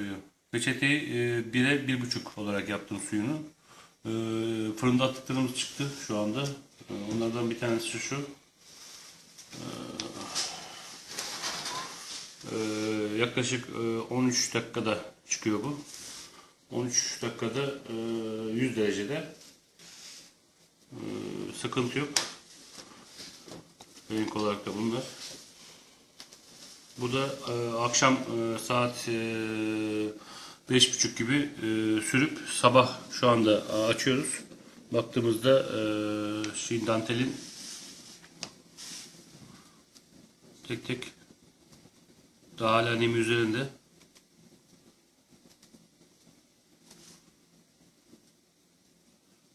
koyuyor. Reçeteyi e, 1'e 1,5 olarak yaptım suyunu. E, fırında attıklarımız çıktı şu anda. E, onlardan bir tanesi şu. E, yaklaşık e, 13 dakikada çıkıyor bu. 13 dakikada e, 100 derecede. E, sıkıntı yok. Renk olarak da bunlar. Bu da e, akşam e, saat e, beş buçuk gibi e, sürüp sabah şu anda e, açıyoruz. Baktığımızda e, şey dantelin tek tek daha hala nemi üzerinde.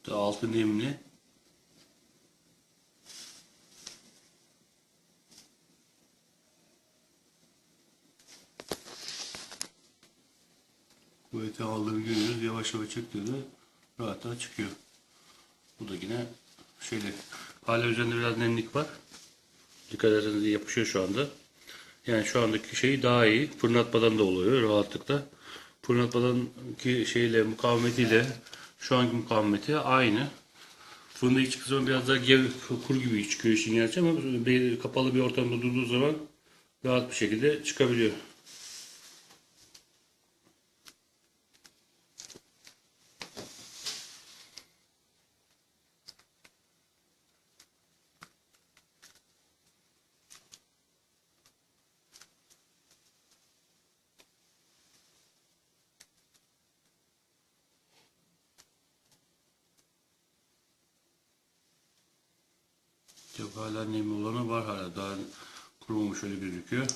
Daha altı nemli. Kuvveti aldığını görüyoruz. Yavaş yavaş çıktığında rahat rahat çıkıyor. Bu da yine şeyle hala üzerinde biraz nemlik var. Dikkat ederseniz yapışıyor şu anda. Yani şu andaki şey daha iyi. Fırlatmadan da oluyor rahatlıkla. Fırlatmadan ki şeyle mukavemetiyle şu anki mukavemeti aynı. Fırında ilk zaman biraz daha gev, kur gibi çıkıyor işin gerçi ama kapalı bir ortamda durduğu zaman rahat bir şekilde çıkabiliyor. Yok hala nemli olanı var hala. Daha kurumamış öyle gözüküyor.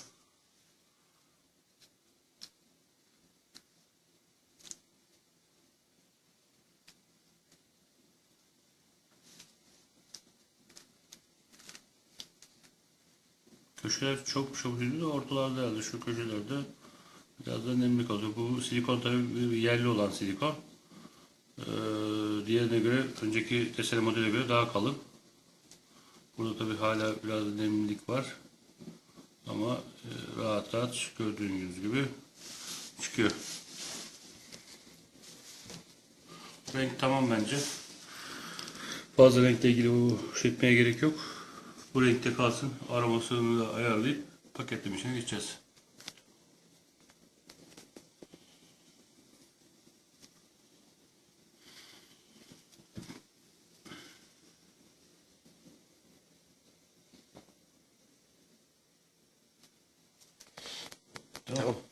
Köşeler çok çok de ortalarda herhalde şu köşelerde biraz da nemli kalıyor. Bu silikon tabii bir yerli olan silikon. Ee, diğerine göre önceki desene modele göre daha kalın. Burada tabi hala biraz nemlilik var. Ama e, rahat rahat gördüğünüz gibi çıkıyor. Renk tamam bence. Fazla renkle ilgili bu etmeye gerek yok. Bu renkte kalsın. Aromasını da ayarlayıp paketleme işine geçeceğiz. Tamam.